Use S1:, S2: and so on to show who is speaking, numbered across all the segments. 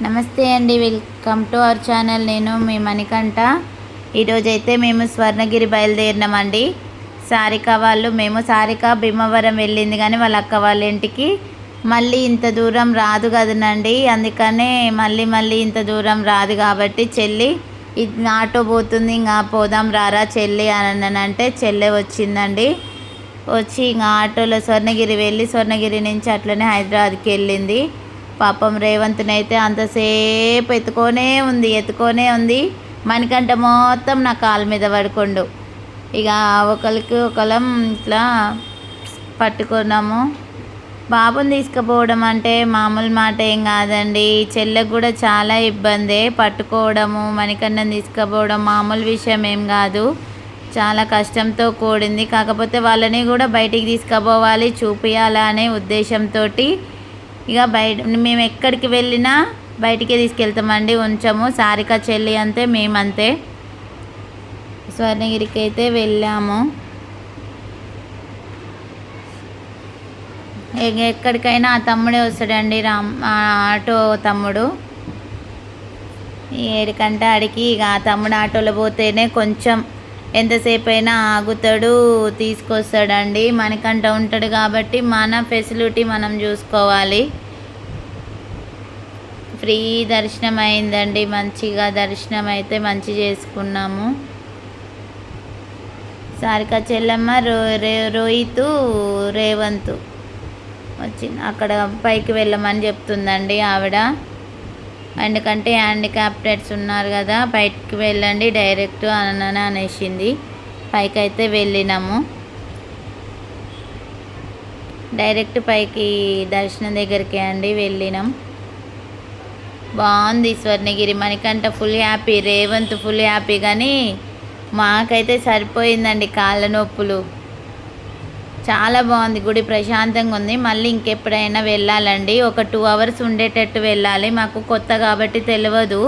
S1: నమస్తే అండి welcome to our channel. నేను మీ మణికంఠ. ఈరోజైతే మేము స్వర్ణగిరి బయలుదేరినామండి. సారిక వాళ్ళు మేము సారిక భీమవరం వెళ్ళింది కానీ వాళ్ళ అక్క వాళ్ళ ఇంటికి. మళ్ళీ ఇంత దూరం రాదు కదనండి. అందుకనే మళ్ళీ మళ్ళీ ఇంత దూరం రాదు కాబట్టి చెల్లి ఇది ఆటో పోతుంది ఇంకా పోదాం రారా చెల్లి అని అంటే చెల్లె వచ్చిందండి. వచ్చి ఇంకా ఆటోలో స్వర్ణగిరి వెళ్ళి స్వర్ణగిరి నుంచి అట్లనే హైదరాబాద్కి వెళ్ళింది. పాపం రేవంత్ని అయితే అంతసేపు ఎత్తుకొనే ఉంది ఎత్తుకొనే ఉంది. మణికంట మొత్తం నా కాలు మీద పడుకోండు. ఇక ఒకరికి ఒకలం ఇట్లా పట్టుకున్నాము. బాబుని తీసుకుపోవడం అంటే మామూలు మాట ఏం కాదండి. చెల్లెకు కూడా చాలా ఇబ్బందే పట్టుకోవడము మణికన్నని తీసుకుపోవడం మామూలు విషయం ఏం కాదు. చాలా కష్టంతో కూడింది. కాకపోతే వాళ్ళని కూడా బయటికి తీసుకుపోవాలి చూపించాలా అనే ఉద్దేశంతో ఇక బయట మేము ఎక్కడికి వెళ్ళినా బయటికే తీసుకెళ్తామండి. ఉంచము. సారిక చెల్లి అంతే మేమంతే. స్వర్ణగిరికి అయితే వెళ్ళాము. ఇక ఎక్కడికైనా ఆ తమ్ముడే వస్తాడండి రామ్ ఆటో తమ్ముడు. ఏడికంటే ఆడికి ఇక ఆ తమ్ముడు ఆటోలో పోతేనే కొంచెం ఎంతసేపు అయినా ఆగుతాడు తీసుకొస్తాడండి. మనకంట ఉంటాడు కాబట్టి మన ఫెసిలిటీ మనం చూసుకోవాలి. ఫ్రీ దర్శనం అయిందండి మంచిగా దర్శనం అయితే మంచి చేసుకున్నాము. సారిక చెల్లమ్మ రో రే రోహితు రేవంత్ వచ్చింది అక్కడ పైకి వెళ్ళమని చెప్తుందండి ఆవిడ. ఎందుకంటే హ్యాండిక్యాప్టెడ్స్ ఉన్నారు కదా బయటికి వెళ్ళండి డైరెక్ట్ అని అనేసింది. పైకి అయితే వెళ్ళినాము. డైరెక్ట్ పైకి దర్శనం దగ్గరికి అండి వెళ్ళినాం. బాగుంది Swarnagiri. మనకంట full happy Revanth full happy. కానీ మాకైతే సరిపోయిందండి కాళ్ళ నొప్పులు. చాలా బాగుంది. గుడి ప్రశాంతంగా ఉంది. మళ్ళీ ఇంకెప్పుడైనా వెళ్ళాలండి. ఒక టూ అవర్స్ ఉండేటట్టు వెళ్ళాలి. మాకు కొత్త కాబట్టి తెలియదు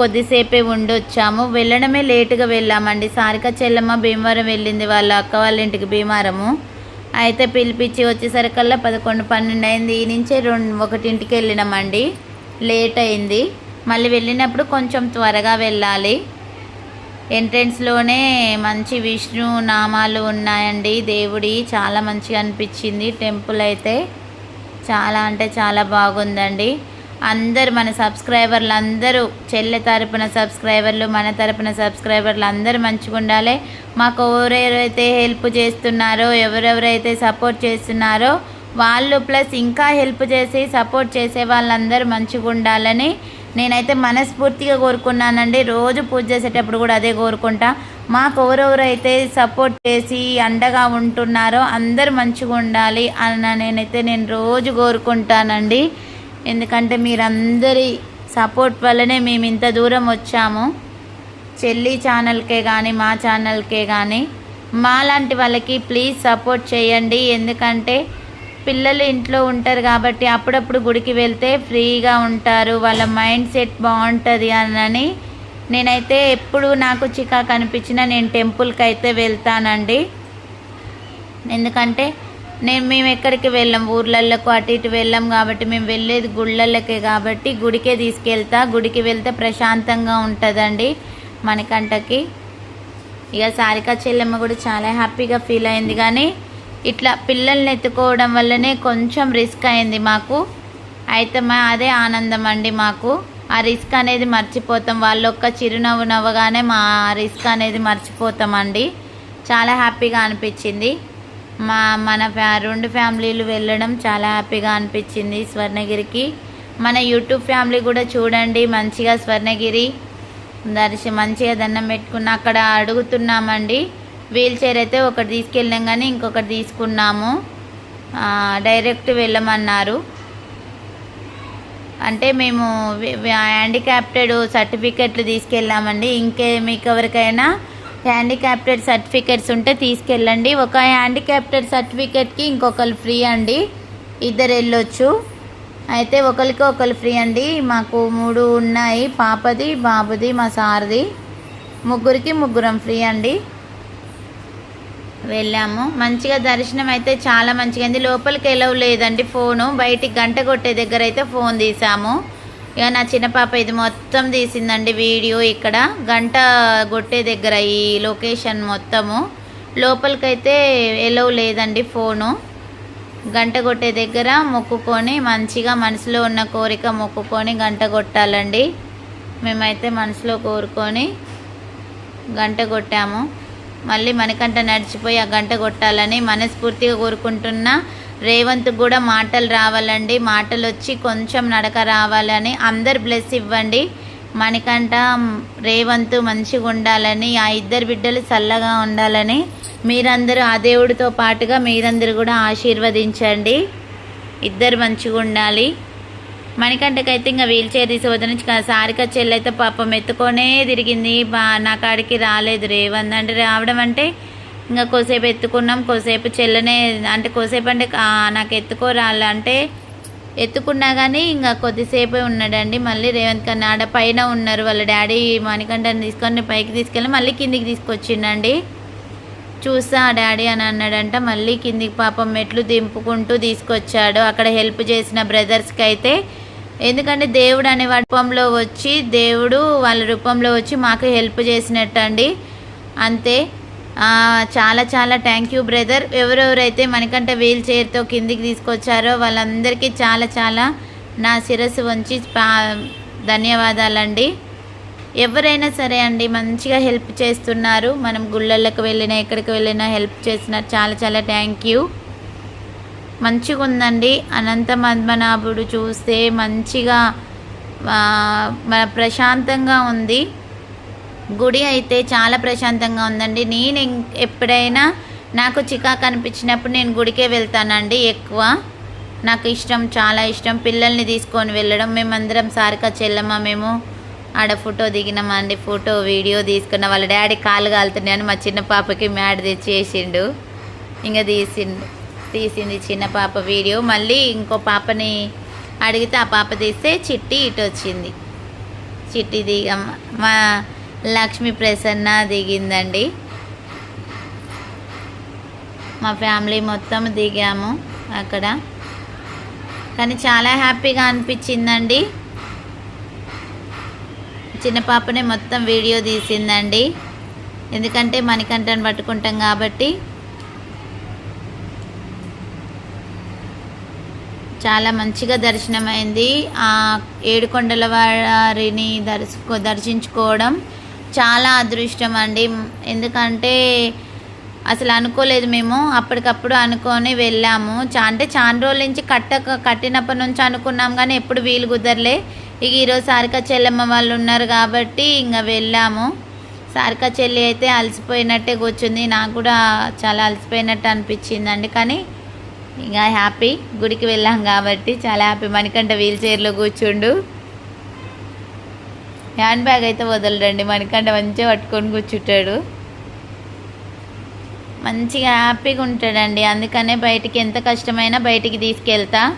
S1: కొద్దిసేపే ఉండొచ్చాము. వెళ్ళడమే లేటుగా వెళ్ళామండి. సారిక చెల్లమ్మ భీమవరం వెళ్ళింది. వాళ్ళ అక్క వాళ్ళ ఇంటికి భీమవరము. అయితే పిలిపించి వచ్చేసరికల్లా పదకొండు పన్నెండు అయింది. ఈ నుంచే రెండు ఒకటింటికి వెళ్ళినామండి. లేట్ అయింది. మళ్ళీ వెళ్ళినప్పుడు కొంచెం త్వరగా వెళ్ళాలి. ఎంట్రెన్స్లోనే మంచి విష్ణు నామాలు ఉన్నాయండి. దేవుడి చాలా మంచిగా అనిపించింది. టెంపుల్ అయితే చాలా అంటే చాలా బాగుందండి. అందరు మన సబ్స్క్రైబర్లు అందరూ చెల్లె తరపున సబ్స్క్రైబర్లు మన తరపున సబ్స్క్రైబర్లు అందరూ మంచిగా ఉండాలి. మాకు ఎవరెవరైతే హెల్ప్ చేస్తున్నారో ఎవరెవరైతే సపోర్ట్ చేస్తున్నారో వాళ్ళు ప్లస్ ఇంకా హెల్ప్ చేసి సపోర్ట్ చేసే వాళ్ళందరూ మంచిగా ఉండాలని నేనైతే మనస్ఫూర్తిగా కోరుకున్నానండి. రోజు పూజ చేసేటప్పుడు కూడా అదే కోరుకుంటా. మాకు అయితే సపోర్ట్ చేసి అండగా ఉంటున్నారో అందరు మంచిగా ఉండాలి అన్న నేనైతే నేను రోజు కోరుకుంటానండి. ఎందుకంటే మీరందరి సపోర్ట్ వల్లనే మేము ఇంత దూరం వచ్చాము. చెల్లి ఛానల్కే కానీ మా ఛానల్కే కానీ మాలాంటి వాళ్ళకి ప్లీజ్ సపోర్ట్ చేయండి. ఎందుకంటే పిల్లలు ఇంట్లో ఉంటారు కాబట్టి అప్పుడప్పుడు గుడికి వెళ్తే ఫ్రీగా ఉంటారు. వాళ్ళ మైండ్ సెట్ బాగుంటుంది అని నేనైతే ఎప్పుడు నాకు చికాకు అనిపించినా నేను టెంపుల్కి అయితే వెళ్తానండి. ఎందుకంటే నేను మేము ఎక్కడికి వెళ్ళాం? ఊర్లలోకి అటు ఇటు వెళ్ళాం కాబట్టి మేము వెళ్ళేది గుళ్ళకే కాబట్టి గుడికే తీసుకెళ్తా. గుడికి వెళ్తే ప్రశాంతంగా ఉంటుందండి మనకంటకి ఇక సారికా చెల్లెమ్మ కూడా చాలా హ్యాపీగా ఫీల్ అయింది కానీ ఇట్లా పిల్లల్ని ఎత్తుకోవడం వల్లనే కొంచెం రిస్క్ అయింది మాకు. అయితే మా అదే ఆనందం అండి మాకు. ఆ రిస్క్ అనేది మర్చిపోతాం. వాళ్ళు ఒక్క చిరునవ్వు నవ్వగానే మా రిస్క్ అనేది మర్చిపోతామండి. చాలా హ్యాపీగా అనిపించింది. మా మన ఫ్యా రెండు ఫ్యామిలీలు వెళ్ళడం చాలా హ్యాపీగా అనిపించింది స్వర్ణగిరికి. మన యూట్యూబ్ ఫ్యామిలీ కూడా చూడండి మంచిగా స్వర్ణగిరి దర్శ మంచిగా దండం పెట్టుకున్న అక్కడ అడుగుతున్నామండి. వీల్ చైర్ అయితే ఒకటి తీసుకెళ్ళాం కానీ ఇంకొకటి తీసుకున్నాము. డైరెక్ట్ వెళ్ళమన్నారు. అంటే మేము హ్యాండిక్యాప్టెడ్ సర్టిఫికెట్లు తీసుకెళ్ళామండి. ఇంకే మీకు ఎవరికైనా హ్యాండిక్యాప్టెడ్ సర్టిఫికెట్స్ ఉంటే తీసుకెళ్ళండి. ఒక హ్యాండిక్యాప్టెడ్ సర్టిఫికెట్కి ఇంకొకరు ఫ్రీ అండి. ఇద్దరు వెళ్ళొచ్చు. అయితే ఒకరికి ఒకరు ఫ్రీ అండి. మాకు మూడు ఉన్నాయి. పాపది బాబుది మా సార్ది. ముగ్గురికి ముగ్గురం ఫ్రీ అండి. వెళ్ళాము. మంచిగా దర్శనం అయితే చాలా మంచిగా అయింది. లోపలికి ఎలవ్ లేదండి ఫోను. బయటికి గంట కొట్టే దగ్గర అయితే ఫోన్ తీసాము. ఇక నా చిన్న పాప ఇది మొత్తం తీసిందండి వీడియో ఇక్కడ. గంట కొట్టే దగ్గర ఈ లొకేషన్ మొత్తము. లోపలికైతే ఎలవ్ లేదండి ఫోను. గంట కొట్టే దగ్గర మొక్కుకొని మంచిగా మనసులో ఉన్న కోరిక మొక్కుకొని గంట కొట్టాలండి. మేమైతే మనసులో కోరుకొని గంట కొట్టాము. మళ్ళీ మనకంట నడిచిపోయి ఆ గంట కొట్టాలని మనస్ఫూర్తిగా కోరుకుంటున్నా రేవంత్ కూడా మాటలు రావాలండి. మాటలు వచ్చి కొంచెం నడక రావాలని అందరు బ్లెస్ ఇవ్వండి. మనకంట రేవంత్ మంచిగా ఉండాలని ఆ ఇద్దరు బిడ్డలు చల్లగా ఉండాలని మీరందరూ ఆ దేవుడితో పాటుగా మీరందరూ కూడా ఆశీర్వదించండి. ఇద్దరు మంచిగా ఉండాలి. మణికంటకైతే ఇంకా వీల్ చైర్ తీసి వదిలించి సారిక చెల్లైతే పాపం ఎత్తుకొనే తిరిగింది. బా నా కాడికి రాలేదు రేవంత్ అంటే రావడం అంటే ఇంకా కోసేపు ఎత్తుకున్నాం కోసేపు చెల్లనే అంటే కొద్దిసేపు అంటే నాకు ఎత్తుకోరాలి అంటే ఎత్తుకున్నా కానీ ఇంకా కొద్దిసేపే ఉన్నాడండి. మళ్ళీ రేవంత్ కన్నా ఆడ పైన ఉన్నారు. వాళ్ళ డాడీ మణికంఠని తీసుకొని పైకి తీసుకెళ్ళి మళ్ళీ కిందికి తీసుకొచ్చిండండి. చూసా డాడీ అని అన్నాడంట. మళ్ళీ కిందికి పాపం మెట్లు దింపుకుంటూ తీసుకొచ్చాడు. అక్కడ హెల్ప్ చేసిన బ్రదర్స్కి అయితే ఎందుకంటే దేవుడు అనే రూపంలో వచ్చి దేవుడు వాళ్ళ రూపంలో వచ్చి మాకు హెల్ప్ చేసినట్టు అండి అంతే చాలా చాలా థ్యాంక్ యూ బ్రదర్ ఎవరెవరైతే మనకంటే వీల్ చైర్తో కిందికి తీసుకొచ్చారో వాళ్ళందరికీ చాలా చాలా నా శిరస్సు వంచి పా- ధన్యవాదాలండి. ఎవరైనా సరే అండి మంచిగా హెల్ప్ చేస్తున్నారు. మనం గుళ్ళళ్ళకు వెళ్ళినా ఎక్కడికి వెళ్ళినా హెల్ప్ చేస్తున్నారు. చాలా చాలా థ్యాంక్ యూ మంచిగా ఉందండి అనంత పద్మనాభుడు చూస్తే మంచిగా మన ప్రశాంతంగా ఉంది. గుడి అయితే చాలా ప్రశాంతంగా ఉందండి. నేను ఎప్పుడైనా నాకు చికాకు అనిపించినప్పుడు నేను గుడికే వెళ్తానండి ఎక్కువ. నాకు ఇష్టం చాలా ఇష్టం. పిల్లల్ని తీసుకొని వెళ్ళడం మేమందరం సారికా చెల్లమ్మ మేము ఆడ ఫోటో దిగినామా అండి. ఫోటో వీడియో తీసుకున్న వాళ్ళ డాడీ కాలు కాలుతున్నాయని మా చిన్న పాపకి మ్యాడ్ తెచ్చేసిండు. ఇంకా తీసిండు. తీసింది చిన్న పాప వీడియో. మళ్ళీ ఇంకో పాపని అడిగితే ఆ పాప తీస్తే చిట్టి ఇటు వచ్చింది. చిట్టి దిగ మా లక్ష్మి ప్రసన్న దిగిందండి. మా ఫ్యామిలీ మొత్తం దిగాము అక్కడ. కానీ చాలా హ్యాపీగా అనిపించిందండి. చిన్న పాపనే మొత్తం వీడియో తీసిందండి. ఎందుకంటే మణికంఠను పట్టుకుంటాం కాబట్టి చాలా మంచిగా దర్శనమైంది. ఆ ఏడుకొండల వారిని దర్శకో దర్శించుకోవడం చాలా అదృష్టం అండి ఎందుకంటే అసలు అనుకోలేదు మేము. అప్పటికప్పుడు అనుకొని వెళ్ళాము. చా అంటే చాలా రోజుల నుంచి కట్టక కట్టినప్పటి నుంచి అనుకున్నాం కానీ ఎప్పుడు వీలు కుదరలే. ఇక ఈరోజు సారిక చెల్లెమ్మ వాళ్ళు ఉన్నారు కాబట్టి ఇంకా వెళ్ళాము. సారిక చెల్లి అయితే అలసిపోయినట్టే కూర్చుంది. నాకు కూడా చాలా అలసిపోయినట్టు అనిపించిందండి. కానీ ఇంకా హ్యాపీ గుడికి వెళ్ళాం కాబట్టి చాలా హ్యాపీ. మణికంట వీల్ చైర్లో కూర్చుండు. హ్యాండ్ బ్యాగ్ అయితే వదలడండి. మణికంట మంచిగా పట్టుకొని కూర్చుంటాడు. మంచిగా హ్యాపీగా ఉంటాడండి. అందుకనే బయటికి ఎంత కష్టమైనా బయటికి తీసుకెళ్తా.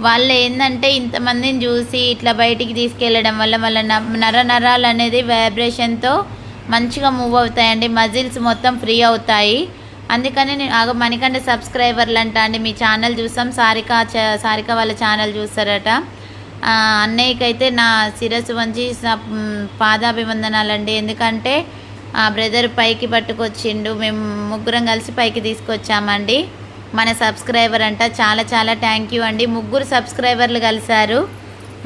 S1: వాళ్ళు ఏంటంటే ఇంతమందిని చూసి ఇట్లా బయటికి తీసుకెళ్ళడం వల్ల వాళ్ళ న- నర నరాలు అనేది వైబ్రేషన్తో మంచిగా మూవ్ అవుతాయండి. మజిల్స్ మొత్తం ఫ్రీ అవుతాయి. అందుకని నేను ఆగ సబ్స్క్రైబర్లు అంట అండి. మీ ఛానల్ చూసాం. సారిక చ- సారిక వాళ్ళ ఛానల్ చూస్తారట. అన్నయ్యకైతే నా శిరస్సు వంచి పాదాభివందనాలండి. ఎందుకంటే ఆ బ్రదర్ పైకి పట్టుకొచ్చిండు. మేము ముగ్గురం కలిసి పైకి తీసుకొచ్చామండి. మన సబ్స్క్రైబర్ అంట చాలా చాలా థ్యాంక్ యూ అండి. ముగ్గురు సబ్స్క్రైబర్లు కలిశారు.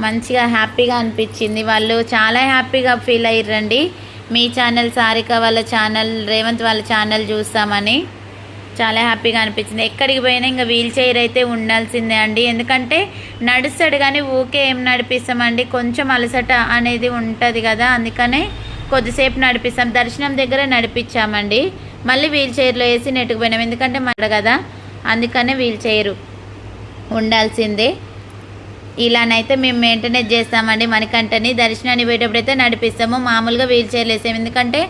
S1: మంచిగా హ్యాపీగా అనిపించింది. వాళ్ళు చాలా హ్యాపీగా ఫీల్ అయ్యారండి మీ ఛానల్ సారిక వాళ్ళ ఛానల్ రేవంత్ వాళ్ళ ఛానల్ చూస్తామని చాలా హ్యాపీగా అనిపించింది. ఎక్కడికి పోయినా ఇంకా వీల్ చైర్ అయితే ఉండాల్సిందే అండి. ఎందుకంటే నడుస్తాడు కానీ ఊకే ఏం నడిపిస్తామండి. కొంచెం అలసట అనేది ఉంటుంది కదా అందుకనే కొద్దిసేపు నడిపిస్తాం. దర్శనం దగ్గర నడిపించామండి. మళ్ళీ వీల్ చైర్లో వేసి నెట్టుకుపోయినాం ఎందుకంటే మన కదా అందుకనే వీల్ చైరు ఉండాల్సిందే. ఇలానైతే మేము మెయింటెనెన్స్ చేస్తామండి మనకంటని దర్శనాన్ని పోయేటప్పుడైతే నడిపిస్తాము. మామూలుగా వీల్ చైర్లు వేసాము ఎందుకంటే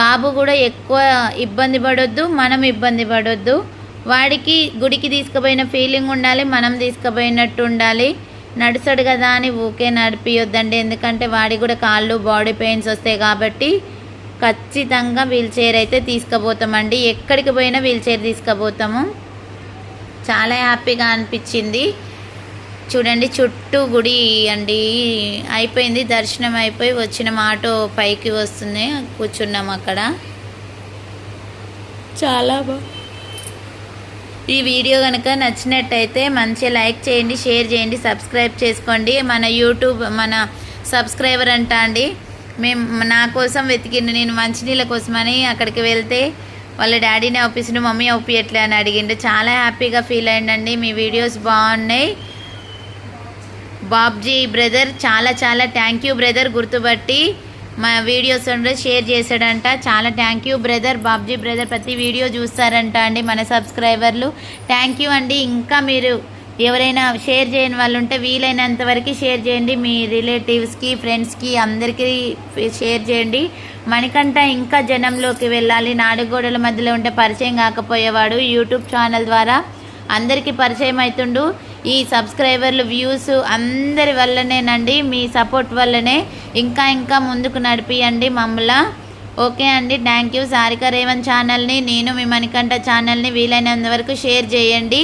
S1: బాబు కూడా ఎక్కువ ఇబ్బంది పడొద్దు మనం ఇబ్బంది పడొద్దు. వాడికి గుడికి తీసుకుపోయిన ఫీలింగ్ ఉండాలి మనం తీసుకుపోయినట్టు ఉండాలి. నడుస్తాడు కదా అని ఊకే నడిపియొద్దండి. ఎందుకంటే వాడి కూడా కాళ్ళు బాడీ పెయిన్స్ వస్తాయి కాబట్టి ఖచ్చితంగా వీల్ చైర్ అయితే తీసుకుపోతామండి. ఎక్కడికి పోయినా వీల్ చైర్ తీసుకుపోతాము. చాలా హ్యాపీగా అనిపించింది. చూడండి చుట్టూ గుడి అండి. అయిపోయింది దర్శనం అయిపోయి వచ్చిన. ఆటో పైకి వస్తుంది కూర్చున్నాం అక్కడ. చాలా బా ఈ వీడియో కనుక నచ్చినట్టయితే మంచిగా లైక్ చేయండి షేర్ చేయండి సబ్స్క్రైబ్ చేసుకోండి. మన యూట్యూబ్ మన సబ్స్క్రైబర్ అంట అండి. మేము నా కోసం వెతికిండు నేను మంచినీళ్ళ కోసమని అక్కడికి వెళ్తే వాళ్ళ డాడీని ఒప్పిస్తుండు మమ్మీ ఒప్పియట్లే అని అడిగిండు. చాలా హ్యాపీగా ఫీల్ అయ్యండి మీ వీడియోస్ బాగున్నాయి. బాబ్జీ బ్రదర్ చాలా చాలా థ్యాంక్ యూ బ్రదర్ గుర్తుపట్టి మా వీడియోస్ షేర్ చేశాడంట. చాలా thank you brother Babji brother ప్రతి వీడియో చూస్తారంట అండి మన సబ్స్క్రైబర్లు థ్యాంక్ యూ అండి. ఇంకా మీరు ఎవరైనా షేర్ చేయని వాళ్ళు ఉంటే వీలైనంత వరకు షేర్ చేయండి. మీ రిలేటివ్స్కి ఫ్రెండ్స్కి అందరికీ షేర్ చేయండి. మణికంఠ ఇంకా జనంలోకి వెళ్ళాలి. నాడుగోడల మధ్యలో ఉంటే పరిచయం కాకపోయేవాడు. యూట్యూబ్ ఛానల్ ద్వారా అందరికీ పరిచయం అవుతుండు ఈ సబ్స్క్రైబర్లు వ్యూస్ అందరి వల్లనేనండి మీ సపోర్ట్ వల్లనే ఇంకా ఇంకా ముందుకు నడిపియండి మమ్మల్ని. ఓకే అండి థ్యాంక్ యూ. సారిక రేవన్ ఛానల్ని నేను మీ మణికంఠ ఛానల్ని వీలైనంత వరకు షేర్ చేయండి.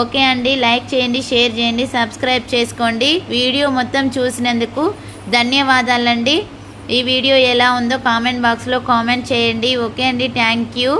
S1: ఓకే అండి లైక్ చేయండి షేర్ చేయండి సబ్స్క్రైబ్ చేసుకోండి. వీడియో మొత్తం చూసినందుకు ధన్యవాదాలండి. ఈ వీడియో ఎలా ఉందో కామెంట్ బాక్స్లో కామెంట్ చేయండి. ఓకే అండి థ్యాంక్ యూ.